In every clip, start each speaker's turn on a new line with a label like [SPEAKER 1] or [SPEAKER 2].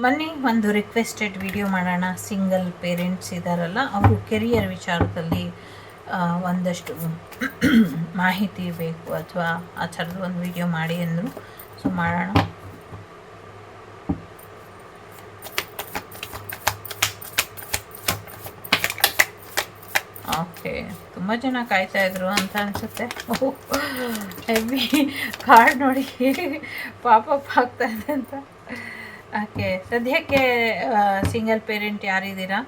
[SPEAKER 1] ಬನ್ನಿ, ಒಂದು requested video ಮಾಡೋಣ. ಸಿಂಗಲ್ ಪೇರೆಂಟ್ಸ್ ಇದ್ದಾರಲ್ಲ ಅವರು ಕೆರಿಯರ್ ವಿಚಾರದಲ್ಲಿ ಒಂದಷ್ಟು ಮಾಹಿತಿ ಬೇಕು ಅಥವಾ ಆ ಥರದ ಒಂದು ವಿಡಿಯೋ ಮಾಡಿ ಅಂದರು. ಸೊ ಮಾಡೋಣ. ಓಕೆ ತುಂಬ ಜನ ಕಾಯ್ತಾ ಇದ್ರು ಅಂತ ಅನ್ಸುತ್ತೆ. ಹೆವಿ ಕಾರ್ಡ್ ನೋಡಿ, ಪಾಪಪ್ ಆಗ್ತಾ ಇದೆ ಅಂತ. ಓಕೆ. ಸದ್ಯಕ್ಕೆ ಸಿಂಗಲ್ ಪೇರೆಂಟ್ ಯಾರಿದ್ದೀರಾ?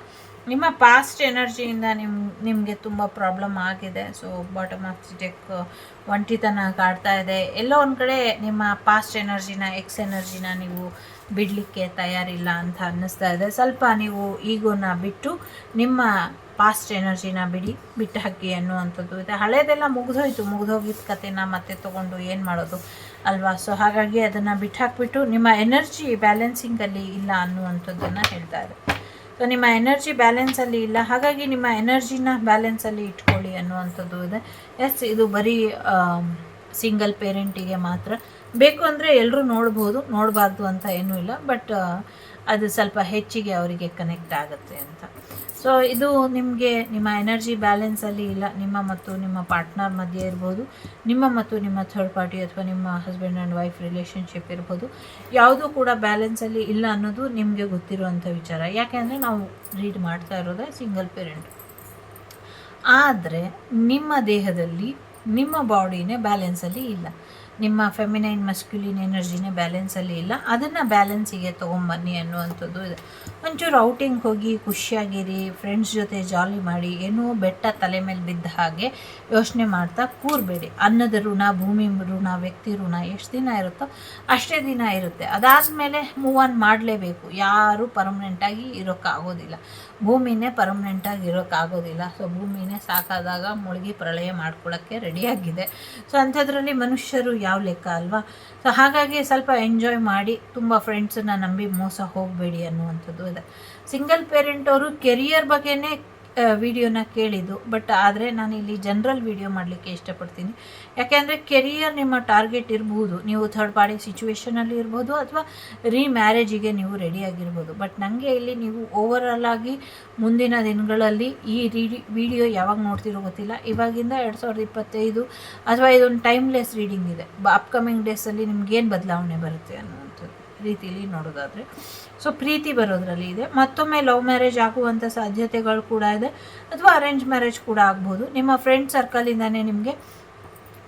[SPEAKER 1] ನಿಮ್ಮ ಪಾಸ್ಟ್ ಎನರ್ಜಿಯಿಂದ ನಿಮ್ಮ ನಿಮಗೆ ತುಂಬ ಪ್ರಾಬ್ಲಮ್ ಆಗಿದೆ. ಸೊ ಬಾಟಮ್ ಆಫ್ ಡೆಕ್ ಒಂಟಿತನ ಕಾಡ್ತಾ ಇದೆ. ಎಲ್ಲೋ ಒಂದು ಕಡೆ ನಿಮ್ಮ ಪಾಸ್ಟ್ ಎನರ್ಜಿನ ಎಕ್ಸ್ ಎನರ್ಜಿನ ನೀವು ಬಿಡಲಿಕ್ಕೆ ತಯಾರಿಲ್ಲ ಅಂತ ಅನ್ನಿಸ್ತಾ ಇದೆ. ಸ್ವಲ್ಪ ನೀವು ಈಗೋನ ಬಿಟ್ಟು ನಿಮ್ಮ ಪಾಸ್ಟ್ ಎನರ್ಜಿನ ಬಿಡಿ ಬಿಟ್ಟು ಹಾಕಿ ಅನ್ನುವಂಥದ್ದು ಇದೆ. ಹಳೇದೆಲ್ಲ ಮುಗಿದೋಯ್ತು. ಮುಗಿದೋಗಿದ್ದ ಕತೆನ ಮತ್ತೆ ತೊಗೊಂಡು ಏನು ಮಾಡೋದು? ಅಲ್ವಾ? ಸೊ ಹಾಗಾಗಿ ಅದನ್ನು ಬಿಟ್ಟು ಹಾಕ್ಬಿಟ್ಟು ನಿಮ್ಮ ಎನರ್ಜಿ ಬ್ಯಾಲೆನ್ಸಿಂಗಲ್ಲಿ ಇಲ್ಲ ಅನ್ನುವಂಥದ್ದನ್ನು ಹೇಳ್ತಾರೆ ಸೊ ನಿಮ್ಮ ಎನರ್ಜಿ ಬ್ಯಾಲೆನ್ಸಲ್ಲಿ ಇಲ್ಲ. ಹಾಗಾಗಿ ನಿಮ್ಮ ಎನರ್ಜಿನ ಬ್ಯಾಲೆನ್ಸಲ್ಲಿ ಇಟ್ಕೊಳ್ಳಿ ಅನ್ನುವಂಥದ್ದು ಇದೆ. ಎಸ್ ಇದು ಬರೀ ಸಿಂಗಲ್ ಪೇರೆಂಟಿಗೆ ಮಾತ್ರ. ಬೇಕು ಅಂದರೆ ಎಲ್ಲರೂ ನೋಡ್ಬೋದು, ನೋಡಬಾರ್ದು ಅಂತ ಏನೂ ಇಲ್ಲ. ಬಟ್ ಅದು ಸ್ವಲ್ಪ ಹೆಚ್ಚಿಗೆ ಅವರಿಗೆ ಕನೆಕ್ಟ್ ಆಗುತ್ತೆ ಅಂತ. ಸೊ ಇದು ನಿಮಗೆ ನಿಮ್ಮ ಎನರ್ಜಿ ಬ್ಯಾಲೆನ್ಸಲ್ಲಿ ಇಲ್ಲ, ನಿಮ್ಮ ಮತ್ತು ನಿಮ್ಮ ಪಾರ್ಟ್ನರ್ ಮಧ್ಯೆ ಇರ್ಬೋದು, ನಿಮ್ಮ ಮತ್ತು ನಿಮ್ಮ ಥರ್ಡ್ ಪಾರ್ಟಿ ಅಥವಾ ನಿಮ್ಮ ಹಸ್ಬೆಂಡ್ ಆ್ಯಂಡ್ ವೈಫ್ ರಿಲೇಷನ್ಶಿಪ್ ಇರ್ಬೋದು, ಯಾವುದೂ ಕೂಡ ಬ್ಯಾಲೆನ್ಸಲ್ಲಿ ಇಲ್ಲ ಅನ್ನೋದು ನಿಮಗೆ ಗೊತ್ತಿರುವಂಥ ವಿಚಾರ. ಯಾಕೆಂದರೆ ನಾವು ರೀಡ್ ಮಾಡ್ತಾ ಇರೋದೇ ಸಿಂಗಲ್ ಪೇರೆಂಟ್ ಆದರೆ ನಿಮ್ಮ ದೇಹದಲ್ಲಿ ನಿಮ್ಮ ಬಾಡಿನೇ ಬ್ಯಾಲೆನ್ಸಲ್ಲಿ ಇಲ್ಲ. ನಿಮ್ಮ ಫೆಮಿನೈನ್ ಮಸ್ಕ್ಯುಲಿನ್ ಎನರ್ಜಿನೇ ಬ್ಯಾಲೆನ್ಸಲ್ಲಿ ಇಲ್ಲ. ಅದನ್ನು ಬ್ಯಾಲೆನ್ಸಿಗೆ ತೊಗೊಂಬನ್ನಿ ಅನ್ನುವಂಥದ್ದು ಇದೆ. ಒಂಚೂರು ಔಟಿಂಗ್ ಹೋಗಿ ಖುಷಿಯಾಗಿರಿ ಫ್ರೆಂಡ್ಸ್ ಜೊತೆ ಜಾಲಿ ಮಾಡಿ, ಏನೋ ಬೆಟ್ಟ ತಲೆ ಮೇಲೆ ಬಿದ್ದ ಹಾಗೆ ಯೋಚನೆ ಮಾಡ್ತಾ ಕೂರಬೇಡಿ. ಅನ್ನದ ಋಣ, ಭೂಮಿ ಋಣ, ವ್ಯಕ್ತಿ ಋಣ ಎಷ್ಟು ದಿನ ಇರುತ್ತೋ ಅಷ್ಟೇ ದಿನ ಇರುತ್ತೆ. ಅದಾದಮೇಲೆ ಮೂವ್ ಆನ್ ಮಾಡಲೇಬೇಕು. ಯಾರೂ ಪರ್ಮನೆಂಟಾಗಿ ಇರೋಕ್ಕಾಗೋದಿಲ್ಲ. ಭೂಮಿನೇ ಪರ್ಮನೆಂಟಾಗಿ ಇರೋಕ್ಕಾಗೋದಿಲ್ಲ. ಸೊ ಭೂಮಿನೇ ಸಾಕಾದಾಗ ಮುಳುಗಿ ಪ್ರಳಯ ಮಾಡ್ಕೊಳ್ಳೋಕ್ಕೆ ರೆಡಿಯಾಗಿದೆ ಸೊ ಅಂಥದ್ರಲ್ಲಿ ಮನುಷ್ಯರು ಯಾವ ಲೆಕ್ಕ ಅಲ್ವಾ? ಸೊ ಹಾಗಾಗಿ ಸ್ವಲ್ಪ ಎಂಜಾಯ್ ಮಾಡಿ ತುಂಬ ಫ್ರೆಂಡ್ಸನ್ನ ನಂಬಿ ಮೋಸ ಹೋಗಬೇಡಿ ಅನ್ನುವಂಥದ್ದು ಇದೆ. ಸಿಂಗಲ್ ಪೇರೆಂಟ್ ಅವರು ಕೆರಿಯರ್ ಬಗ್ಗೆನೇ ವಿಡಿಯೋನ ಕೇಳಿದ್ದು ಬಟ್ ಆದರೆ ನಾನು ಇಲ್ಲಿ ಜನರಲ್ ವಿಡಿಯೋ ಮಾಡಲಿಕ್ಕೆ ಇಷ್ಟಪಡ್ತೀನಿ. ಯಾಕೆಂದರೆ ಕೆರಿಯರ್ ನಿಮ್ಮ ಟಾರ್ಗೆಟ್ ಇರ್ಬೋದು, ನೀವು ಥರ್ಡ್ ಪಾರ್ಟಿ ಸಿಚುವೇಷನಲ್ಲಿ ಇರ್ಬೋದು ಅಥವಾ ರೀಮ್ಯಾರೇಜಿಗೆ ನೀವು ರೆಡಿಯಾಗಿರ್ಬೋದು ಬಟ್ ನನಗೆ ಇಲ್ಲಿ ನೀವು ಓವರಾಲ್ ಆಗಿ ಮುಂದಿನ ದಿನಗಳಲ್ಲಿ ಈ ರೀಡಿ ವಿಡಿಯೋ ಯಾವಾಗ ನೋಡ್ತಿರೋ ಗೊತ್ತಿಲ್ಲ. ಇವಾಗಿಂದ ಎರಡು ಸಾವಿರದ ಇಪ್ಪತ್ತೈದು ಅಥವಾ ಇದೊಂದು ಟೈಮ್ಲೆಸ್ ರೀಡಿಂಗ್ ಇದೆ. ಅಪ್ಕಮಿಂಗ್ ಡೇಸಲ್ಲಿ ನಿಮ್ಗೇನು ಬದಲಾವಣೆ ಬರುತ್ತೆ ಅನ್ನೋವಂಥದ್ದು ರೀತಿಯಲ್ಲಿ ನೋಡೋದಾದರೆ. ಸೊ ಪ್ರೀತಿ ಬರೋದ್ರಲ್ಲಿ ಇದೆ. ಮತ್ತೊಮ್ಮೆ ಲವ್ ಮ್ಯಾರೇಜ್ ಆಗುವಂಥ ಸಾಧ್ಯತೆಗಳು ಕೂಡ ಇದೆ. ಅಥವಾ ಅರೇಂಜ್ ಮ್ಯಾರೇಜ್ ಕೂಡ ಆಗ್ಬೋದು. ನಿಮ್ಮ ಫ್ರೆಂಡ್ ಸರ್ಕಲಿಂದನೇ ನಿಮಗೆ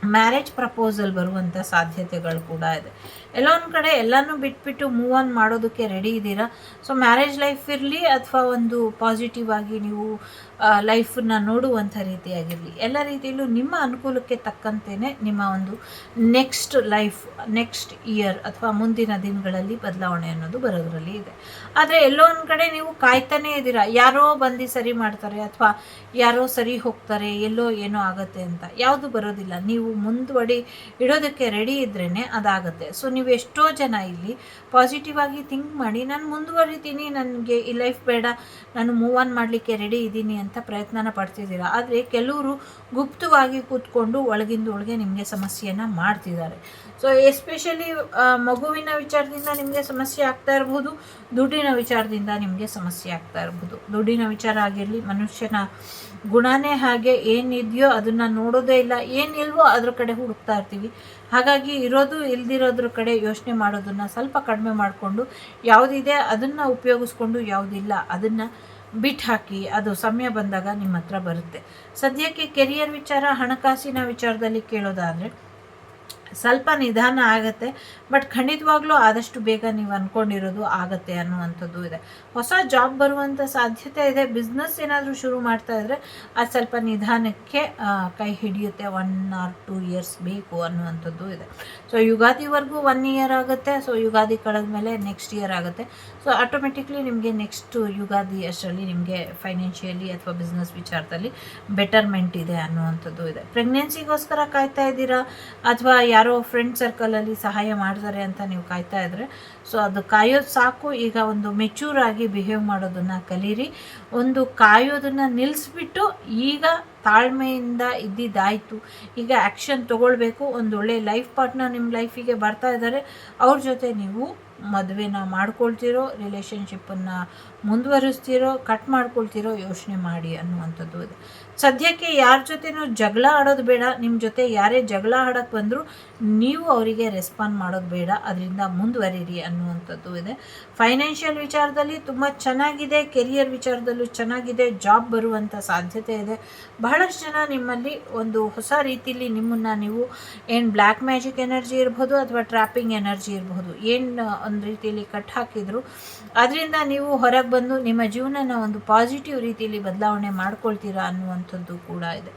[SPEAKER 1] ಮ್ಯಾರೇಜ್ ಪ್ರಪೋಸಲ್ ಬರುವಂಥ ಸಾಧ್ಯತೆಗಳು ಕೂಡ ಇದೆ. ಎಲ್ಲೋ ಒಂದು ಕಡೆ ಎಲ್ಲನೂ ಬಿಟ್ಬಿಟ್ಟು ಮೂವ್ ಆನ್ ಮಾಡೋದಕ್ಕೆ ರೆಡಿ ಇದ್ದೀರಾ? ಸೊ ಮ್ಯಾರೇಜ್ ಲೈಫ್ ಇರಲಿ ಅಥವಾ ಒಂದು ಪಾಸಿಟಿವ್ ಆಗಿ ನೀವು ಲೈಫನ್ನ ನೋಡುವಂಥ ರೀತಿಯಾಗಿರಲಿ. ಎಲ್ಲ ರೀತಿಯಲ್ಲೂ ನಿಮ್ಮ ಅನುಕೂಲಕ್ಕೆ ತಕ್ಕಂತೆಯೇ ನಿಮ್ಮ ಒಂದು ನೆಕ್ಸ್ಟ್ ಲೈಫ್ ನೆಕ್ಸ್ಟ್ ಇಯರ್ ಅಥವಾ ಮುಂದಿನ ದಿನಗಳಲ್ಲಿ ಬದಲಾವಣೆ ಅನ್ನೋದು ಬರೋದ್ರಲ್ಲಿ ಇದೆ. ಆದರೆ ಎಲ್ಲೋ ಕಡೆ ನೀವು ಕಾಯ್ತಾನೇ ಇದ್ದೀರಾ? ಯಾರೋ ಬಂದು ಸರಿ ಮಾಡ್ತಾರೆ ಅಥವಾ ಯಾರೋ ಸರಿ ಹೋಗ್ತಾರೆ, ಎಲ್ಲೋ ಏನೋ ಆಗುತ್ತೆ ಅಂತ. ಯಾವುದು ಬರೋದಿಲ್ಲ. ನೀವು ಮುಂದುವಡಿ ಇಡೋದಕ್ಕೆ ರೆಡಿ ಇದ್ರೇ ಅದಾಗುತ್ತೆ. ಸೊ ನೀವು ಎಷ್ಟೋ ಜನ ಇಲ್ಲಿ ಪಾಸಿಟಿವ್ ಆಗಿ ಥಿಂಕ್ ಮಾಡಿ, ನಾನು ಮುಂದುವರಿತೀನಿ, ನನಗೆ ಈ ಲೈಫ್ ಬೇಡ, ನಾನು ಮೂವ್ ಆನ್ ಮಾಡಲಿಕ್ಕೆ ರೆಡಿ ಇದ್ದೀನಿ ಅಂತ ಪ್ರಯತ್ನನ ಪಡ್ತಿದ್ದೀರ. ಆದರೆ ಕೆಲವರು ಗುಪ್ತವಾಗಿ ಕೂತ್ಕೊಂಡು ಒಳಗಿಂದ ಒಳಗೆ ನಿಮಗೆ ಸಮಸ್ಯೆಯನ್ನು ಮಾಡ್ತಿದ್ದಾರೆ. ಸೊ ಎಸ್ಪೆಷಲಿ ಮಗುವಿನ ವಿಚಾರದಿಂದ ನಿಮಗೆ ಸಮಸ್ಯೆ ಆಗ್ತಾ ಇರ್ಬೋದು, ದುಡ್ಡಿನ ವಿಚಾರದಿಂದ ನಿಮಗೆ ಸಮಸ್ಯೆ ಆಗ್ತಾ ಇರ್ಬೋದು. ದುಡ್ಡಿನ ವಿಚಾರ ಆಗಿರಲಿ, ಮನುಷ್ಯನ ಗುಣನೇ ಹಾಗೆ ಏನಿದೆಯೋ ಅದನ್ನು ನೋಡೋದೇ ಇಲ್ಲ, ಏನಿಲ್ವೋ ಅದ್ರ ಕಡೆ ಹುಡುಕ್ತಾ ಇರ್ತೀವಿ. ಹಾಗಾಗಿ ಇರೋದು ಇಲ್ದಿರೋದ್ರ ಕಡೆ ಯೋಚನೆ ಮಾಡೋದನ್ನು ಸ್ವಲ್ಪ ಕಡಿಮೆ ಮಾಡಿಕೊಂಡು ಯಾವುದಿದೆ ಅದನ್ನು ಉಪಯೋಗಿಸ್ಕೊಂಡು ಯಾವುದಿಲ್ಲ ಅದನ್ನು ಬಿಟ್ಟು ಹಾಕಿ ಅದು ಸಮಯ ಬಂದಾಗ ನಿಮ್ಮ ಹತ್ರ ಬರುತ್ತೆ. ಸದ್ಯಕ್ಕೆ ಕೆರಿಯರ್ ವಿಚಾರ ಹಣಕಾಸಿನ ವಿಚಾರದಲ್ಲಿ ಕೇಳೋದಾದರೆ ಸ್ವಲ್ಪ ನಿಧಾನ ಆಗುತ್ತೆ. ಬಟ್ ಖಂಡಿತವಾಗ್ಲೂ ಆದಷ್ಟು ಬೇಗ ನೀವು ಅಂದ್ಕೊಂಡಿರೋದು ಆಗತ್ತೆ ಅನ್ನುವಂಥದ್ದು ಇದೆ. ಹೊಸ ಜಾಬ್ ಬರುವಂಥ ಸಾಧ್ಯತೆ ಇದೆ. ಬಿಸ್ನೆಸ್ ಏನಾದರೂ ಶುರು ಮಾಡ್ತಾ ಇದ್ದರೆ ಅದು ಸ್ವಲ್ಪ ನಿಧಾನಕ್ಕೆ ಕೈ ಹಿಡಿಯುತ್ತೆ. ಒನ್ ಆರ್ ಟೂ ಇಯರ್ಸ್ ಬೇಕು ಅನ್ನುವಂಥದ್ದು ಇದೆ. ಸೊ ಯುಗಾದಿವರೆಗೂ ಒನ್ ಇಯರ್ ಆಗುತ್ತೆ. ಸೊ ಯುಗಾದಿ ಕಳೆದ ಮೇಲೆ ನೆಕ್ಸ್ಟ್ ಇಯರ್ ಆಗುತ್ತೆ. ಸೊ ಆಟೋಮೆಟಿಕ್ಲಿ ನಿಮಗೆ ನೆಕ್ಸ್ಟ್ ಯುಗಾದಿ ಅಷ್ಟರಲ್ಲಿ ನಿಮಗೆ ಫೈನಾನ್ಷಿಯಲಿ ಅಥವಾ ಬಿಸ್ನೆಸ್ ವಿಚಾರದಲ್ಲಿ ಬೆಟರ್ಮೆಂಟ್ ಇದೆ ಅನ್ನುವಂಥದ್ದು ಇದೆ. ಪ್ರೆಗ್ನೆನ್ಸಿಗೋಸ್ಕರ ಕಾಯ್ತಾ ಇದ್ದೀರಾ? ಅಥವಾ ಯಾರೋ ಫ್ರೆಂಡ್ ಸರ್ಕಲಲ್ಲಿ ಸಹಾಯ ಮಾಡ್ತಾರೆ ಅಂತ ನೀವು ಕಾಯ್ತಾ ಇದ್ರೆ. ಸೊ ಅದು ಕಾಯೋದು ಸಾಕು. ಈಗ ಒಂದು ಮೆಚೂರ್ ಆಗಿ ಬಿಹೇವ್ ಮಾಡೋದನ್ನು ಕಲೀರಿ. ಒಂದು ಕಾಯೋದನ್ನು ನಿಲ್ಲಿಸ್ಬಿಟ್ಟು ಈಗ ತಾಳ್ಮೆಯಿಂದ ಇದ್ದಿದ್ದಾಯಿತು. ಈಗ ಆ್ಯಕ್ಷನ್ ತೊಗೊಳ್ಬೇಕು. ಒಂದು ಒಳ್ಳೆ ಲೈಫ್ ಪಾರ್ಟ್ನರ್ ನಿಮ್ಮ ಲೈಫಿಗೆ ಬರ್ತಾ ಇದ್ದಾರೆ. ಅವ್ರ ಜೊತೆ ನೀವು ಮದುವೆನ ಮಾಡ್ಕೊಳ್ತಿರೋ ರಿಲೇಷನ್ಶಿಪ್ಪನ್ನು ಮುಂದುವರಿಸ್ತಿರೋ ಕಟ್ ಮಾಡ್ಕೊಳ್ತೀರೋ ಯೋಚನೆ ಮಾಡಿ ಅನ್ನುವಂಥದ್ದು ಇದೆ ಸದ್ಯಕ್ಕೆ ಯಾರ ಜೊತೆನೂ ಜಗಳ ಆಡೋದು ಬೇಡ ನಿಮ್ಮ ಜೊತೆ ಯಾರೇ ಜಗಳ ಆಡೋಕ್ಕೆ ಬಂದರೂ ನೀವು ಅವರಿಗೆ ರೆಸ್ಪಾಂಡ್ ಮಾಡೋದು ಬೇಡ, ಅದರಿಂದ ಮುಂದುವರಿರಿ ಅನ್ನುವಂಥದ್ದು ಇದೆ. ಫೈನಾನ್ಷಿಯಲ್ ವಿಚಾರದಲ್ಲಿ ತುಂಬ ಚೆನ್ನಾಗಿದೆ ಕೆರಿಯರ್ ವಿಚಾರದಲ್ಲೂ ಚೆನ್ನಾಗಿದೆ ಜಾಬ್ ಬರುವಂಥ ಸಾಧ್ಯತೆ ಇದೆ. ಬಹಳಷ್ಟು ಜನ ನಿಮ್ಮಲ್ಲಿ ಒಂದು ಹೊಸ ರೀತಿಯಲ್ಲಿ ನಿಮ್ಮನ್ನು ನೀವು ಏನು ಬ್ಲ್ಯಾಕ್ ಮ್ಯಾಜಿಕ್ ಎನರ್ಜಿ ಇರ್ಬೋದು ಅಥವಾ ಟ್ರ್ಯಾಪಿಂಗ್ ಎನರ್ಜಿ ಇರಬಹುದು ಏನು ಒಂದು ರೀತಿಯಲ್ಲಿ ಕಟ್ ಹಾಕಿದ್ರು. ಅದರಿಂದ ನೀವು ಹೊರಗೆ ಬಂದು ನಿಮ್ಮ ಜೀವನನ ಒಂದು ಪಾಸಿಟಿವ್ ರೀತಿಯಲ್ಲಿ ಬದಲಾವಣೆ ಮಾಡ್ಕೊಳ್ತೀರಾ ಅನ್ನುವಂಥದ್ದು ಕೂಡ ಇದೆ.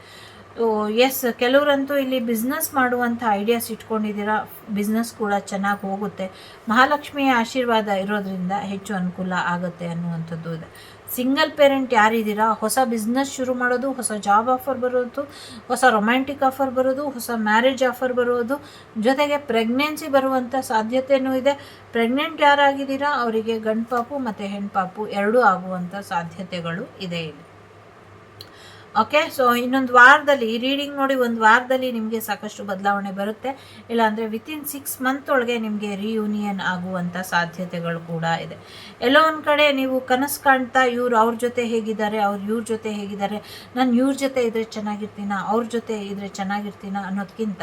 [SPEAKER 1] ಎಸ್ ಕೆಲವರಂತೂ ಇಲ್ಲಿ ಬಿಸ್ನೆಸ್ ಮಾಡುವಂಥ ಐಡಿಯಾಸ್ ಇಟ್ಕೊಂಡಿದ್ದೀರಾ ಬಿಸ್ನೆಸ್ ಕೂಡ ಚೆನ್ನಾಗಿ ಹೋಗುತ್ತೆ. ಮಹಾಲಕ್ಷ್ಮಿಯ ಆಶೀರ್ವಾದ ಇರೋದ್ರಿಂದ ಹೆಚ್ಚು ಅನುಕೂಲ ಆಗುತ್ತೆ ಅನ್ನುವಂಥದ್ದು ಇದೆ. ಸಿಂಗಲ್ ಪೇರೆಂಟ್ ಯಾರಿದ್ದೀರಾ ಹೊಸ ಬಿಸ್ನೆಸ್ ಶುರು ಮಾಡೋದು, ಹೊಸ ಜಾಬ್ ಆಫರ್ ಬರೋದು, ಹೊಸ ರೊಮ್ಯಾಂಟಿಕ್ ಆಫರ್ ಬರೋದು, ಹೊಸ ಮ್ಯಾರೇಜ್ ಆಫರ್ ಬರೋದು, ಜೊತೆಗೆ ಪ್ರೆಗ್ನೆನ್ಸಿ ಬರುವಂಥ ಸಾಧ್ಯತೆಯೂ ಇದೆ. ಪ್ರೆಗ್ನೆಂಟ್ ಯಾರಾಗಿದ್ದೀರಾ? ಅವರಿಗೆ ಗಂಡು ಪಾಪು ಮತ್ತು ಹೆಣ್ಪಾಪು ಎರಡೂ ಆಗುವಂಥ ಸಾಧ್ಯತೆಗಳು ಇದೆ ಇಲ್ಲಿ. ಓಕೆ ಸೊ ಇನ್ನೊಂದು ವಾರದಲ್ಲಿ, ಈ ರೀಡಿಂಗ್ ನೋಡಿ ಒಂದು ವಾರದಲ್ಲಿ ನಿಮಗೆ ಸಾಕಷ್ಟು ಬದಲಾವಣೆ ಬರುತ್ತೆ. ಇಲ್ಲಾಂದರೆ ವಿತಿನ್ ಸಿಕ್ಸ್ ಮಂತ್ ಒಳಗೆ ನಿಮಗೆ ರಿಯೂನಿಯನ್ ಆಗುವಂಥ ಸಾಧ್ಯತೆಗಳು ಕೂಡ ಇದೆ. ಎಲ್ಲೋ ಒಂದು ಕಡೆ ನೀವು ಕನಸು ಕಾಣ್ತಾ ಇವ್ರು ಅವ್ರ ಜೊತೆ ಹೇಗಿದ್ದಾರೆ, ಅವ್ರು ಇವ್ರ ಜೊತೆ ಹೇಗಿದ್ದಾರೆ, ನಾನು ಇವ್ರ ಜೊತೆ ಇದ್ದರೆ ಚೆನ್ನಾಗಿರ್ತೀನ, ಅವ್ರ ಜೊತೆ ಇದ್ರೆ ಚೆನ್ನಾಗಿರ್ತೀನ ಅನ್ನೋದಕ್ಕಿಂತ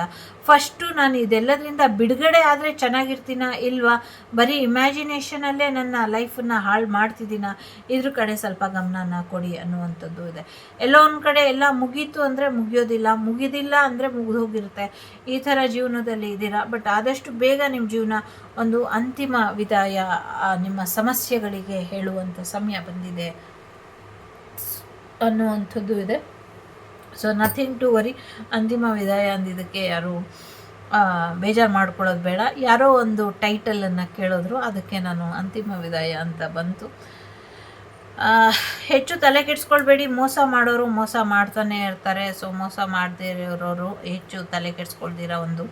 [SPEAKER 1] ಫಸ್ಟು ನಾನು ಇದೆಲ್ಲದರಿಂದ ಬಿಡುಗಡೆ ಆದರೆ ಚೆನ್ನಾಗಿರ್ತೀನ ಇಲ್ವಾ? ಬರೀ ಇಮ್ಯಾಜಿನೇಷನಲ್ಲೇ ನನ್ನ ಲೈಫನ್ನು ಹಾಳು ಮಾಡ್ತಿದ್ದೀನ? ಇದ್ರ ಕಡೆ ಸ್ವಲ್ಪ ಗಮನನ ಕೊಡಿ ಅನ್ನುವಂಥದ್ದು ಇದೆ. ಎಲ್ಲೋ ಕಡೆ ಎಲ್ಲ ಮುಗೀತು ಅಂದರೆ ಮುಗಿಯೋದಿಲ್ಲ, ಮುಗಿದಿಲ್ಲ ಅಂದರೆ ಮುಗಿದೋಗಿರುತ್ತೆ. ಈ ಥರ ಜೀವನದಲ್ಲಿ ಇದ್ದೀರಾ? ಬಟ್ ಆದಷ್ಟು ಬೇಗ ನಿಮ್ಮ ಜೀವನ ಒಂದು ಅಂತಿಮ ವಿದಾಯ ನಿಮ್ಮ ಸಮಸ್ಯೆಗಳಿಗೆ ಹೇಳುವಂಥ ಸಮಯ ಬಂದಿದೆ ಅನ್ನುವಂಥದ್ದು ಇದೆ. ಸೊ ನಥಿಂಗ್ ಟು ವರಿ ಅಂತಿಮ ವಿದಾಯ ಅಂದಿದ್ದಕ್ಕೆ ಯಾರು ಬೇಜಾರು ಮಾಡ್ಕೊಳ್ಳೋದು ಬೇಡ. ಯಾರೋ ಒಂದು ಟೈಟಲನ್ನು ಕೇಳಿದ್ರು, ಅದಕ್ಕೆ ನಾನು ಅಂತಿಮ ವಿದಾಯ ಅಂತ ಬಂತು. ಹೆಚ್ಚು ತಲೆ ಕೆಡಿಸ್ಕೊಳ್ಬೇಡಿ. ಮೋಸ ಮಾಡೋರು ಮೋಸ ಮಾಡ್ತಾನೆ ಇರ್ತಾರೆ. ಸೊ ಮೋಸ ಮಾಡದೇ ಇರೋರು ಹೆಚ್ಚು ತಲೆ ಕೆಡಿಸ್ಕೊಳ್ದಿರ ಒಂದು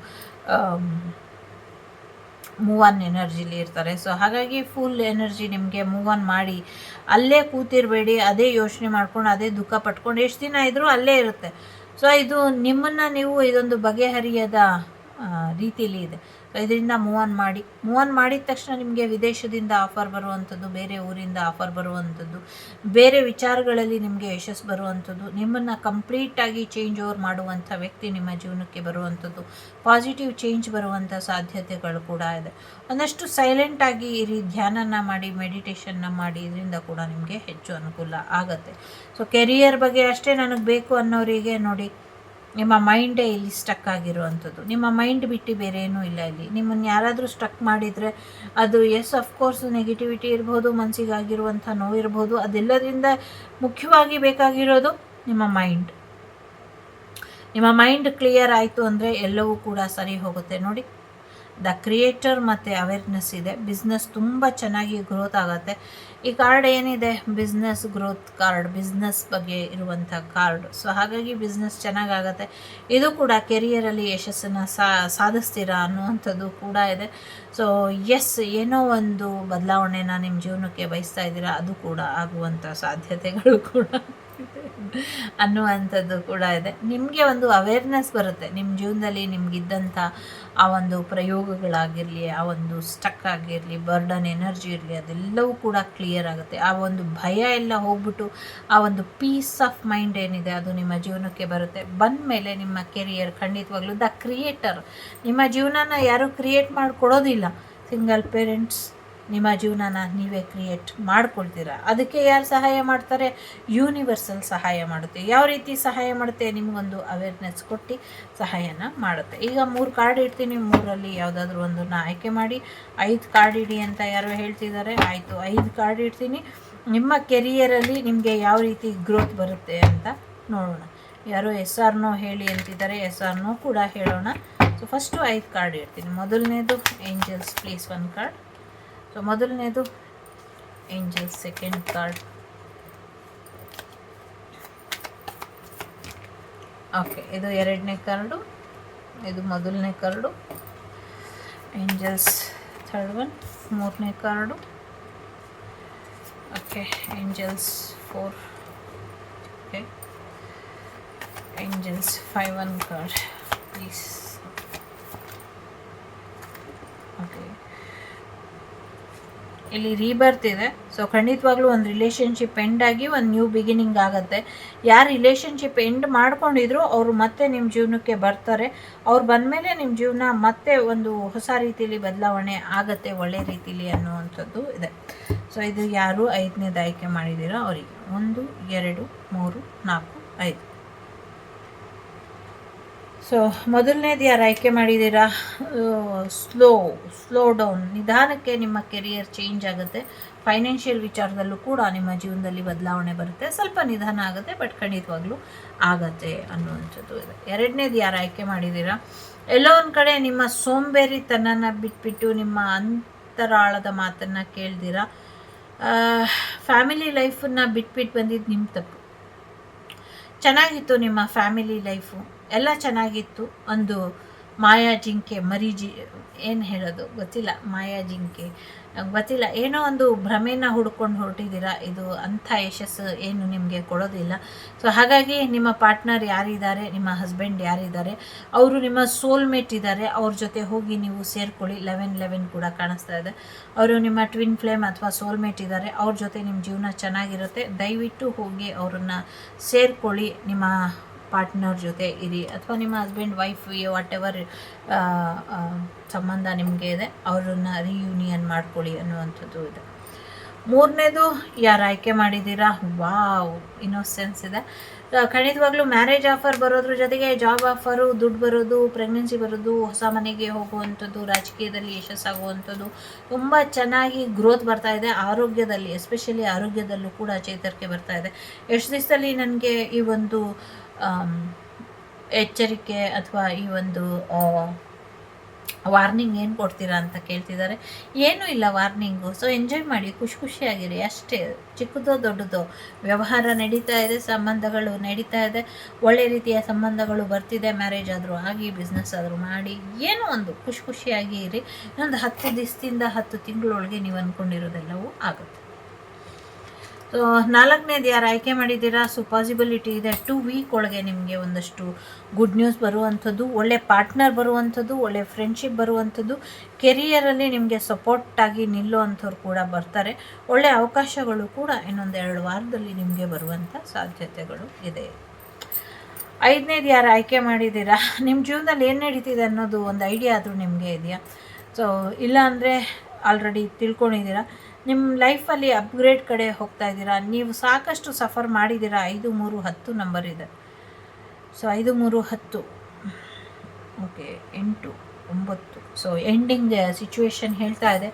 [SPEAKER 1] ಮೂವ್ ಆನ್ ಎನರ್ಜಿಲಿ ಇರ್ತಾರೆ. ಸೊ ಹಾಗಾಗಿ ಫುಲ್ ಎನರ್ಜಿ ನಿಮಗೆ ಮೂವ್ ಆನ್ ಮಾಡಿ ಅಲ್ಲೇ ಕೂತಿರಬೇಡಿ. ಅದೇ ಯೋಚನೆ ಮಾಡ್ಕೊಂಡು, ಅದೇ ದುಃಖ ಪಟ್ಕೊಂಡು ಎಷ್ಟು ದಿನ ಇದ್ದರೂ ಅಲ್ಲೇ ಇರುತ್ತೆ. ಸೊ ಇದು ನಿಮ್ಮನ್ನು ನೀವು ಇದೊಂದು ಬಗೆಹರಿಯದ ರೀತಿಯಲ್ಲಿ ಇದೆ. ಇದರಿಂದ ಮೂವ್ ಆನ್ ಮಾಡಿ. ಮೂವ್ ಆನ್ ಮಾಡಿದ ತಕ್ಷಣ ನಿಮಗೆ ವಿದೇಶದಿಂದ ಆಫರ್ ಬರುವಂಥದ್ದು, ಬೇರೆ ಊರಿಂದ ಆಫರ್ ಬರುವಂಥದ್ದು, ಬೇರೆ ವಿಚಾರಗಳಲ್ಲಿ ನಿಮಗೆ ಯಶಸ್ಸು ಬರುವಂಥದ್ದು, ನಿಮ್ಮನ್ನು ಕಂಪ್ಲೀಟಾಗಿ ಚೇಂಜ್ ಓವರ್ ಮಾಡುವಂಥ ವ್ಯಕ್ತಿ ನಿಮ್ಮ ಜೀವನಕ್ಕೆ ಬರುವಂಥದ್ದು ಪಾಸಿಟಿವ್ ಚೇಂಜ್ ಬರುವಂಥ ಸಾಧ್ಯತೆಗಳು ಕೂಡ ಇದೆ. ಒಂದಷ್ಟು ಸೈಲೆಂಟಾಗಿ ಇರಿ, ಧ್ಯಾನನ ಮಾಡಿ ಮೆಡಿಟೇಷನ್ನ ಮಾಡಿ, ಇದರಿಂದ ಕೂಡ ನಿಮಗೆ ಹೆಚ್ಚು ಅನುಕೂಲ ಆಗುತ್ತೆ. ಸೊ ಕೆರಿಯರ್ ಬಗ್ಗೆ ಅಷ್ಟೇ ನನಗೆ ಬೇಕು ಅನ್ನೋರಿಗೆ ನೋಡಿ ನಿಮ್ಮ ಮೈಂಡೇ ಇಲ್ಲಿ ಸ್ಟಕ್ ಆಗಿರುವಂಥದ್ದು. ನಿಮ್ಮ ಮೈಂಡ್ ಬಿಟ್ಟು ಬೇರೆ ಏನೂ ಇಲ್ಲ ಇಲ್ಲಿ. ನಿಮ್ಮನ್ನು ಯಾರಾದರೂ ಸ್ಟಕ್ ಮಾಡಿದರೆ ಅದು ಎಸ್ ಅಫ್ಕೋರ್ಸ್ ನೆಗೆಟಿವಿಟಿ ಇರ್ಬೋದು, ಮನಸ್ಸಿಗಾಗಿರುವಂಥ ನೋವು ಇರ್ಬೋದು, ಅದೆಲ್ಲದರಿಂದ ಮುಖ್ಯವಾಗಿ ಬೇಕಾಗಿರೋದು ನಿಮ್ಮ ಮೈಂಡ್ ನಿಮ್ಮ ಮೈಂಡ್ ಕ್ಲಿಯರ್ ಆಯಿತು ಅಂದರೆ ಎಲ್ಲವೂ ಕೂಡ ಸರಿ ಹೋಗುತ್ತೆ. ನೋಡಿ ದ ಕ್ರಿಯೇಟರ್ ಮತ್ತು ಅವೇರ್ನೆಸ್ ಇದೆ. ಬಿಸ್ನೆಸ್ ತುಂಬ ಚೆನ್ನಾಗಿ ಗ್ರೋತ್ ಆಗುತ್ತೆ. ಈ ಕಾರ್ಡ್ ಏನಿದೆ? ಬಿಸ್ನೆಸ್ ಗ್ರೋತ್ ಕಾರ್ಡ್, ಬಿಸ್ನೆಸ್ ಬಗ್ಗೆ ಇರುವಂಥ ಕಾರ್ಡ್. ಸೊ ಹಾಗಾಗಿ ಬಿಸ್ನೆಸ್ ಚೆನ್ನಾಗಾಗತ್ತೆ ಇದು ಕೂಡ ಕೆರಿಯರಲ್ಲಿ ಯಶಸ್ಸನ್ನು ಸಾಧಿಸ್ತೀರಾ ಅನ್ನುವಂಥದ್ದು ಕೂಡ ಇದೆ. ಸೊ ಎಸ್, ಏನೋ ಒಂದು ಬದಲಾವಣೆನ ನಿಮ್ಮ ಜೀವನಕ್ಕೆ ಬಯಸ್ತಾ ಇದ್ದೀರಾ, ಅದು ಕೂಡ ಆಗುವಂಥ ಸಾಧ್ಯತೆಗಳು ಕೂಡ. ಅನ್ನುವಂಥದ್ದು ಕೂಡ ಇದೆ. ನಿಮಗೆ ಒಂದು ಅವೇರ್ನೆಸ್ ಬರುತ್ತೆ. ನಿಮ್ಮ ಜೀವನದಲ್ಲಿ ನಿಮಗಿದ್ದಂಥ ಆ ಒಂದು ಪ್ರಯೋಗಗಳಾಗಿರಲಿ, ಆ ಒಂದು ಸ್ಟಕ್ ಆಗಿರಲಿ ಬರ್ಡನ್ ಎನರ್ಜಿ ಇರಲಿ, ಅದೆಲ್ಲವೂ ಕೂಡ ಕ್ಲಿಯರ್ ಆಗುತ್ತೆ. ಆ ಒಂದು ಭಯ ಎಲ್ಲ ಹೋಗ್ಬಿಟ್ಟು, ಆ ಒಂದು ಪೀಸ್ ಆಫ್ ಮೈಂಡ್ ಏನಿದೆ, ಅದು ನಿಮ್ಮ ಜೀವನಕ್ಕೆ ಬರುತ್ತೆ. ಬಂದ ಮೇಲೆ ನಿಮ್ಮ ಕೆರಿಯರ್ ಖಂಡಿತವಾಗ್ಲೂ ದ ಕ್ರಿಯೇಟರ್ ನಿಮ್ಮ ಜೀವನನ ಯಾರೂ ಕ್ರಿಯೇಟ್ ಮಾಡಿಕೊಡೋದಿಲ್ಲ. ಸಿಂಗಲ್ ಪೇರೆಂಟ್ಸ್ ನಿಮ್ಮ ಜೀವನನ ನೀವೇ ಕ್ರಿಯೇಟ್ ಮಾಡ್ಕೊಳ್ತೀರಾ? ಅದಕ್ಕೆ ಯಾರು ಸಹಾಯ ಮಾಡ್ತಾರೆ? ಯೂನಿವರ್ಸಲ್ ಸಹಾಯ ಮಾಡುತ್ತೆ. ಯಾವ ರೀತಿ ಸಹಾಯ ಮಾಡುತ್ತೆ? ನಿಮಗೊಂದು ಅವೇರ್ನೆಸ್ ಕೊಟ್ಟು ಸಹಾಯನ ಮಾಡುತ್ತೆ. ಈಗ ಮೂರು ಕಾರ್ಡ್ ಇಡ್ತೀನಿ. ಮೂರಲ್ಲಿ ಯಾವುದಾದ್ರೂ ಒಂದನ್ನು ಆಯ್ಕೆ ಮಾಡಿ. ಐದು ಕಾರ್ಡ್ ಇಡಿ ಅಂತ ಯಾರೋ ಹೇಳ್ತಿದ್ದಾರೆ ಆಯಿತು, ಐದು ಕಾರ್ಡ್ ಇಡ್ತೀನಿ. ನಿಮ್ಮ ಕೆರಿಯರಲ್ಲಿ ನಿಮಗೆ ಯಾವ ರೀತಿ ಗ್ರೋತ್ ಬರುತ್ತೆ ಅಂತ ನೋಡೋಣ. ಯಾರೋ ಎಸ್ ಆರ್ ನೋ ಹೇಳಿ ಅಂತಿದ್ದಾರೆ. ಎಸ್ ಆರ್ ನೋ ಕೂಡ ಹೇಳೋಣ. ಸೊ ಫಸ್ಟು ಐದು ಕಾರ್ಡ್ ಇಡ್ತೀನಿ. ಮೊದಲನೇದು angels please one card so ಮೊದಲನೇದು ಏಂಜಲ್ ಸೆಕೆಂಡ್ ಕಾರ್ಡ್ ಓಕೆ ಇದು ಎರಡನೇ ಕಾರ್ಡು, ಇದು ಮೊದಲನೇ ಕಾರ್ಡು. ಏಂಜಲ್ಸ್ ಥರ್ಡ್ ಒನ್ ಮೂರನೇ card. Okay angels four okay angels five one card please okay ಇಲ್ಲಿ ರೀಬರ್ತ್ ಇದೆ. ಸೊ ಖಂಡಿತವಾಗ್ಲೂ ಒಂದು ರಿಲೇಷನ್ಶಿಪ್ ಎಂಡ್ ಆಗಿ ಒಂದು ನ್ಯೂ ಬಿಗಿನಿಂಗ್ ಆಗುತ್ತೆ. ಯಾರು ರಿಲೇಷನ್ಶಿಪ್ ಎಂಡ್ ಮಾಡ್ಕೊಂಡಿದ್ರು, ಅವರು ಮತ್ತೆ ನಿಮ್ಮ ಜೀವನಕ್ಕೆ ಬರ್ತಾರೆ. ಅವ್ರು ಬಂದಮೇಲೆ ನಿಮ್ಮ ಜೀವನ ಮತ್ತೆ ಒಂದು ಹೊಸ ರೀತಿಯಲ್ಲಿ ಬದಲಾವಣೆ ಆಗುತ್ತೆ, ಒಳ್ಳೆ ರೀತಿಲಿ ಅನ್ನುವಂಥದ್ದು ಇದೆ. ಸೊ ಇದು ಯಾರು ಐದನೇದು ಆಯ್ಕೆ ಮಾಡಿದ್ದೀರೋ ಅವರಿಗೆ. ಒಂದು, ಎರಡು, ಮೂರು, ನಾಲ್ಕು, ಐದು. ಸೊ ಮೊದಲನೇದು ಯಾರು ಆಯ್ಕೆ ಮಾಡಿದ್ದೀರಾ? ಸ್ಲೋ ಸ್ಲೋ ಡೌನ್ ನಿಧಾನಕ್ಕೆ ನಿಮ್ಮ ಕೆರಿಯರ್ ಚೇಂಜ್ ಆಗುತ್ತೆ. ಫೈನಾನ್ಷಿಯಲ್ ವಿಚಾರದಲ್ಲೂ ಕೂಡ ನಿಮ್ಮ ಜೀವನದಲ್ಲಿ ಬದಲಾವಣೆ ಬರುತ್ತೆ. ಸ್ವಲ್ಪ ನಿಧಾನ ಆಗುತ್ತೆ ಬಟ್ ಖಂಡಿತವಾಗ್ಲೂ ಆಗತ್ತೆ ಅನ್ನುವಂಥದ್ದು ಇದೆ. ಎರಡನೇದು ಯಾರು ಆಯ್ಕೆ ಮಾಡಿದ್ದೀರಾ? ಎಲ್ಲೋ ಒಂದು ಕಡೆ ನಿಮ್ಮ ಸೋಂಬೇರಿತನನ ಬಿಟ್ಬಿಟ್ಟು ನಿಮ್ಮ ಅಂತರಾಳದ ಮಾತನ್ನು ಕೇಳ್ದಿರಾ? ಫ್ಯಾಮಿಲಿ ಲೈಫನ್ನು ಬಿಟ್ಬಿಟ್ಟು ಬಂದಿದ್ದು ನಿಮ್ಮ ತಪ್ಪು. ಚೆನ್ನಾಗಿತ್ತು ನಿಮ್ಮ ಫ್ಯಾಮಿಲಿ ಲೈಫು ಎಲ್ಲ ಚೆನ್ನಾಗಿತ್ತು. ಒಂದು ಮಾಯಾ ಜಿಂಕೆ, ಮರಿ ಜಿ, ಏನು ಹೇಳೋದು ಗೊತ್ತಿಲ್ಲ, ಮಾಯಾ ಜಿಂಕೆ. ಗೊತ್ತಿಲ್ಲ, ಏನೋ ಒಂದು ಭ್ರಮೆನ ಹುಡ್ಕೊಂಡು ಹೊರಟಿದ್ದೀರಾ, ಇದು ಅಂಥ ಯಶಸ್ಸು ಏನು ನಿಮಗೆ ಕೊಡೋದಿಲ್ಲ. ಸೊ ಹಾಗಾಗಿ ನಿಮ್ಮ ಪಾರ್ಟ್ನರ್ ಯಾರಿದ್ದಾರೆ, ನಿಮ್ಮ ಹಸ್ಬೆಂಡ್ ಯಾರಿದ್ದಾರೆ, ಅವರು ನಿಮ್ಮ ಸೋಲ್ಮೇಟ್ ಇದ್ದಾರೆ, ಅವ್ರ ಜೊತೆ ಹೋಗಿ ನೀವು ಸೇರ್ಕೊಳ್ಳಿ, ಲೆವೆನ್ ಲೆವೆನ್ ಕೂಡ ಕಾಣಿಸ್ತಾ ಇದೆ. ಅವರು ನಿಮ್ಮ ಟ್ವಿನ್ ಫ್ಲೇಮ್ ಅಥವಾ ಸೋಲ್ಮೇಟ್ ಇದ್ದಾರೆ, ಅವ್ರ ಜೊತೆ ನಿಮ್ಮ ಜೀವನ ಚೆನ್ನಾಗಿರುತ್ತೆ. ದಯವಿಟ್ಟು ಹೋಗಿ ಅವರನ್ನು ಸೇರ್ಕೊಳ್ಳಿ, ನಿಮ್ಮ ಪಾರ್ಟ್ನರ್ ಜೊತೆ ಇರಿ ಅಥವಾ ನಿಮ್ಮ ಹಸ್ಬೆಂಡ್ ವೈಫ್ ವಾಟ್ ಎವರ್ ಸಂಬಂಧ ನಿಮಗೆ ಇದೆ, ಅವರನ್ನು ರಿಯೂನಿಯನ್ ಮಾಡ್ಕೊಳ್ಳಿ ಅನ್ನುವಂಥದ್ದು ಇದೆ. ಮೂರನೇದು, ಯಾರು ಆಯ್ಕೆ ಮಾಡಿದ್ದೀರಾ? ವಾವ್ ಇನ್ನೋಸೆನ್ಸ್ ಇದೆ. ಖಂಡಿತವಾಗ್ಲೂ ಮ್ಯಾರೇಜ್ ಆಫರ್ ಬರೋದ್ರ ಜೊತೆಗೆ ಜಾಬ್ ಆಫರು ದುಡ್ಡು ಬರೋದು ಪ್ರೆಗ್ನೆನ್ಸಿ ಬರೋದು, ಹೊಸ ಮನೆಗೆ ಹೋಗುವಂಥದ್ದು, ರಾಜಕೀಯದಲ್ಲಿ ಯಶಸ್ಸಾಗುವಂಥದ್ದು, ತುಂಬ ಚೆನ್ನಾಗಿ ಗ್ರೋತ್ ಬರ್ತಾ ಇದೆ, ಆರೋಗ್ಯದಲ್ಲಿ ಎಸ್ಪೆಷಲಿ ಆರೋಗ್ಯದಲ್ಲೂ ಕೂಡ ಚೇತರಿಕೆ ಬರ್ತಾ ಇದೆ. ಎಷ್ಟು ದಿವಸದಲ್ಲಿ ನನಗೆ ಈ ಒಂದು ಎಚ್ಚರಿಕೆ ಅಥವಾ ಈ ಒಂದು ವಾರ್ನಿಂಗ್ ಏನು ಕೊಡ್ತೀರಾ ಅಂತ ಕೇಳ್ತಿದ್ದಾರೆ. ಏನೂ ಇಲ್ಲ ವಾರ್ನಿಂಗು ಸೊ ಎಂಜಾಯ್ ಮಾಡಿ, ಖುಷಿ ಖುಷಿಯಾಗಿರಿ. ಅಷ್ಟೇ, ಚಿಕ್ಕದೋ ದೊಡ್ಡದೋ ವ್ಯವಹಾರ ನಡೀತಾ ಇದೆ, ಸಂಬಂಧಗಳು ನಡೀತಾ ಇದೆ. ಒಳ್ಳೆ ರೀತಿಯ ಸಂಬಂಧಗಳು ಬರ್ತಿದೆ ಮ್ಯಾರೇಜ್ ಆದರೂ ಆಗಿ ಬಿಸ್ನೆಸ್ ಆದರೂ ಮಾಡಿ, ಏನೋ ಒಂದು ಖುಷಿ ಖುಷಿಯಾಗಿ ಇರಿ ಇನ್ನೊಂದು ಹತ್ತು ದಿವಸದಿಂದ ಹತ್ತು ತಿಂಗಳೊಳಗೆ ನೀವು ಅಂದ್ಕೊಂಡಿರೋದೆಲ್ಲವೂ ಆಗುತ್ತೆ. ನಾಲ್ಕನೇದು ಯಾರು ಆಯ್ಕೆ ಮಾಡಿದ್ದೀರಾ? ಸೊ ಪಾಸಿಬಿಲಿಟಿ ಇದೆ. ಟು ವೀಕ್ ಒಳಗೆ ನಿಮಗೆ ಒಂದಷ್ಟು ಗುಡ್ ನ್ಯೂಸ್ ಬರುವಂಥದ್ದು, ಒಳ್ಳೆ ಪಾರ್ಟ್ನರ್ ಬರುವಂಥದ್ದು, ಒಳ್ಳೆ ಫ್ರೆಂಡ್ಶಿಪ್ ಬರುವಂಥದ್ದು. ಕೆರಿಯರಲ್ಲಿ ನಿಮಗೆ ಸಪೋರ್ಟಾಗಿ ನಿಲ್ಲುವಂಥವ್ರು ಕೂಡ ಬರ್ತಾರೆ. ಒಳ್ಳೆ ಅವಕಾಶಗಳು ಕೂಡ ಇನ್ನೊಂದು ಎರಡು ವಾರದಲ್ಲಿ ನಿಮಗೆ ಬರುವಂಥ ಸಾಧ್ಯತೆಗಳು ಇದೆ. ಐದನೇದು ಯಾರು ಆಯ್ಕೆ ಮಾಡಿದ್ದೀರಾ? ನಿಮ್ಮ ಜೀವನದಲ್ಲಿ ಏನು ನಡೀತಿದೆ ಅನ್ನೋದು ಒಂದು ಐಡಿಯಾ ಆದರೂ ನಿಮಗೆ ಇದೆಯಾ? ಸೊ ಇಲ್ಲ ಅಂದರೆ ಆಲ್ರೆಡಿ ತಿಳ್ಕೊಂಡಿದ್ದೀರಾ? ನಿಮ್ಮ ಲೈಫಲ್ಲಿ ಅಪ್ಗ್ರೇಡ್ ಕಡೆ ಹೋಗ್ತಾ ಇದ್ದೀರಾ? ನೀವು ಸಾಕಷ್ಟು ಸಫರ್ ಮಾಡಿದ್ದೀರಾ? ಐದು, ಮೂರು, ಹತ್ತು ನಂಬರ್ ಇದೆ. ಸೊ ಐದು, ಮೂರು, ಹತ್ತು. ಓಕೆ ಎಂಟು, ಒಂಬತ್ತು. ಸೊ ಎಂಡಿಂಗ್ ಸಿಚುವೇಶನ್ ಹೇಳ್ತಾ ಇದೆ.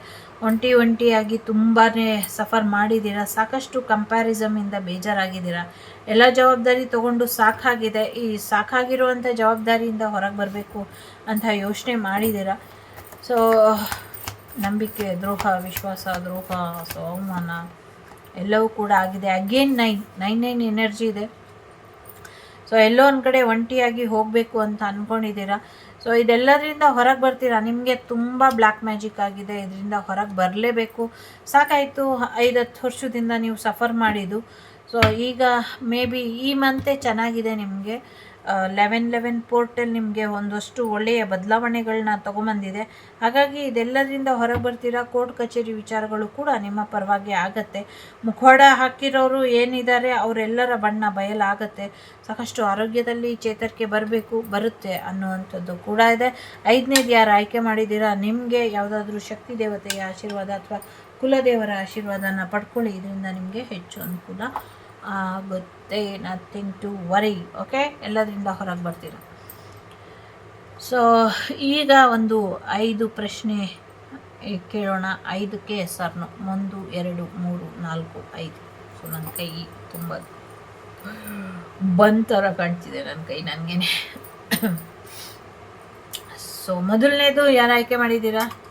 [SPEAKER 1] ಒಂಟಿ ಒಂಟಿಯಾಗಿ ತುಂಬಾ ಸಫರ್ ಮಾಡಿದ್ದೀರಾ? ಸಾಕಷ್ಟು ಕಂಪ್ಯಾರಿಸಮಿಂದ ಬೇಜಾರಾಗಿದ್ದೀರಾ? ಎಲ್ಲ ಜವಾಬ್ದಾರಿ ತೊಗೊಂಡು ಸಾಕಾಗಿದೆ. ಈ ಸಾಕಾಗಿರುವಂಥ ಜವಾಬ್ದಾರಿಯಿಂದ ಹೊರಗೆ ಬರಬೇಕು ಅಂತ ಯೋಚನೆ ಮಾಡಿದ್ದೀರಾ? ಸೊ ನಂಬಿಕೆ, ದ್ರೋಹ, ವಿಶ್ವಾಸ, ದ್ರೋಹ, ಸೊ ಎಲ್ಲವೂ ಕೂಡ ಆಗಿದೆ. Again nine nine nine energy ಇದೆ. ಸೊ ಎಲ್ಲೋ ಒಂದು ಕಡೆ ಒಂಟಿಯಾಗಿ ಹೋಗಬೇಕು ಅಂತ ಅಂದ್ಕೊಂಡಿದ್ದೀರಾ ಸೊ ಇದೆಲ್ಲದರಿಂದ ಹೊರಗೆ ಬರ್ತೀರಾ? ನಿಮಗೆ ತುಂಬ ಬ್ಲ್ಯಾಕ್ ಮ್ಯಾಜಿಕ್ ಆಗಿದೆ. ಇದರಿಂದ ಹೊರಗೆ ಬರಲೇಬೇಕು. ಸಾಕಾಯಿತು. ಐದು, ಹತ್ತು ವರ್ಷದಿಂದ ನೀವು ಸಫರ್ ಮಾಡಿದ್ದು. ಸೊ ಈಗ ಮೇ ಬಿ ಈ ಮಂತೆ ಚೆನ್ನಾಗಿದೆ ನಿಮಗೆ. ಲೆವೆನ್ ಲೆವೆನ್ ಪೋರ್ಟಲ್ ನಿಮಗೆ ಒಂದಷ್ಟು ಒಳ್ಳೆಯ ಬದಲಾವಣೆಗಳನ್ನ ತಗೊಂಬಂದಿದೆ. ಹಾಗಾಗಿ ಇದೆಲ್ಲದರಿಂದ ಹೊರಗೆ ಬರ್ತೀರಾ ಕೋರ್ಟ್ ಕಚೇರಿ ವಿಚಾರಗಳು ಕೂಡ ನಿಮ್ಮ ಪರವಾಗಿ ಆಗತ್ತೆ. ಮುಖವಾಡ ಹಾಕಿರೋರು ಏನಿದ್ದಾರೆ ಅವರೆಲ್ಲರ ಬಣ್ಣ ಬಯಲಾಗತ್ತೆ. ಸಾಕಷ್ಟು ಆರೋಗ್ಯದಲ್ಲಿ ಚೇತರಿಕೆ ಬರಬೇಕು, ಬರುತ್ತೆ ಅನ್ನುವಂಥದ್ದು ಕೂಡ ಇದೆ. ಐದನೇದು ಯಾರು ಆಯ್ಕೆ ಮಾಡಿದ್ದೀರಾ, ನಿಮಗೆ ಯಾವುದಾದ್ರೂ ಶಕ್ತಿ ದೇವತೆಯ ಆಶೀರ್ವಾದ ಅಥವಾ ಕುಲದೇವರ ಆಶೀರ್ವಾದನ ಪಡ್ಕೊಳ್ಳಿ. ಇದರಿಂದ ನಿಮಗೆ ಹೆಚ್ಚು ಅನುಕೂಲ ಆಗುತ್ತೆ ನಥಿಂಗ್ ಟು ವರಿ ಓಕೆ ಎಲ್ಲದರಿಂದ ಹೊರಗೆ ಬರ್ತೀರ. ಸೊ ಈಗ ಒಂದು ಐದು ಪ್ರಶ್ನೆ ಕೇಳೋಣ. ಐದಕ್ಕೆ ಸರ್ನು. ಒಂದು, ಎರಡು, ಮೂರು, ನಾಲ್ಕು, ಐದು. ಸೊ ನನ್ನ ಕೈ ತುಂಬ ಬಂದ್ ಥರ ಕಾಣ್ತಿದೆ ನನ್ನ ಕೈ ನನಗೇನೆ. ಸೊ ಮೊದಲನೇದು ಯಾರು ಆಯ್ಕೆ ಮಾಡಿದ್ದೀರಾ?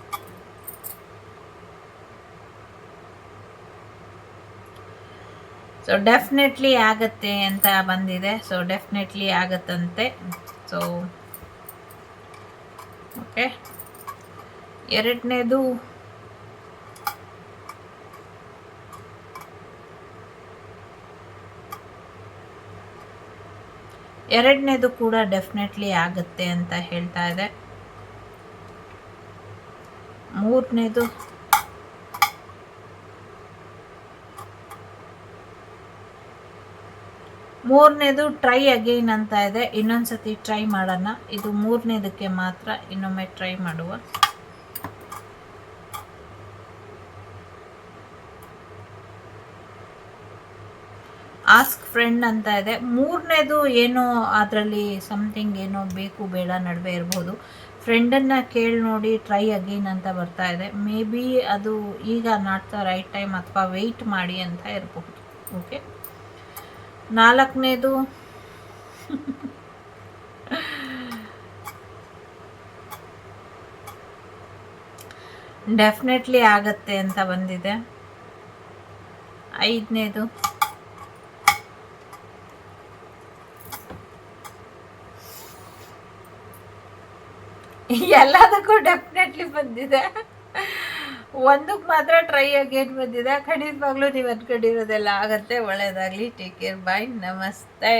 [SPEAKER 1] ಸೊ ಡೆಫಿನೆಟ್ಲಿ ಆಗತ್ತೆ ಅಂತ ಬಂದಿದೆ. ಸೊ ಡೆಫಿನೆಟ್ಲಿ ಆಗತ್ತಂತೆ. ಸೊ ಓಕೆ ಎರಡನೇದು. ಎರಡನೇದು ಕೂಡ ಡೆಫಿನೆಟ್ಲಿ ಆಗುತ್ತೆ ಅಂತ ಹೇಳ್ತಾ ಇದೆ. ಮೂರನೇದು. ಮೂರನೇದು ಟ್ರೈ ಅಗೈನ್ ಅಂತ ಇದೆ. ಇನ್ನೊಂದು ಸತಿ ಟ್ರೈ ಮಾಡೋಣ. ಇದು ಮೂರನೇದಕ್ಕೆ ಮಾತ್ರ ಇನ್ನೊಮ್ಮೆ ಟ್ರೈ ಮಾಡುವ. ಆಸ್ಕ್ ಫ್ರೆಂಡ್ ಅಂತ ಇದೆ. ಮೂರನೇದು ಏನೋ ಅದರಲ್ಲಿ ಸಮಥಿಂಗ್ ಏನೋ ಬೇಕು, ಬೇಡ, ನಡುವೆ ಇರ್ಬೋದು. ಫ್ರೆಂಡನ್ನು ಕೇಳಿ ನೋಡಿ ಟ್ರೈ ಅಗೇನ್ ಅಂತ ಬರ್ತಾ ಇದೆ. ಮೇ ಬಿ ಅದು ಈಗ ನಾಟ್ ದ ರೈಟ್ ಟೈಮ್ ಅಥವಾ ವೆಯ್ಟ್ ಮಾಡಿ ಅಂತ ಇರಬಹುದು. ಓಕೆ ನಾಲ್ಕನೇದು? ಡೆಫಿನೆಟ್ಲಿ ಆಗತ್ತೆ ಅಂತ ಬಂದಿದೆ. ಐದನೇದು? ಎಲ್ಲದಕ್ಕೂ ಡೆಫಿನೆಟ್ಲಿ ಬಂದಿದೆ. ಒಂದಕ್ಕೆ ಮಾತ್ರ ಟ್ರೈ ಆಗೇನು ಬಂದಿದೆ ಖಂಡಿತವಾಗ್ಲೂ ನೀವು ಅನ್ಕೊಂಡಿರೋದೆಲ್ಲ ಆಗತ್ತೆ ಒಳ್ಳೇದಾಗಲಿ ಟೇಕ್ ಕೇರ್ ಬಾಯ್ ನಮಸ್ತೆ.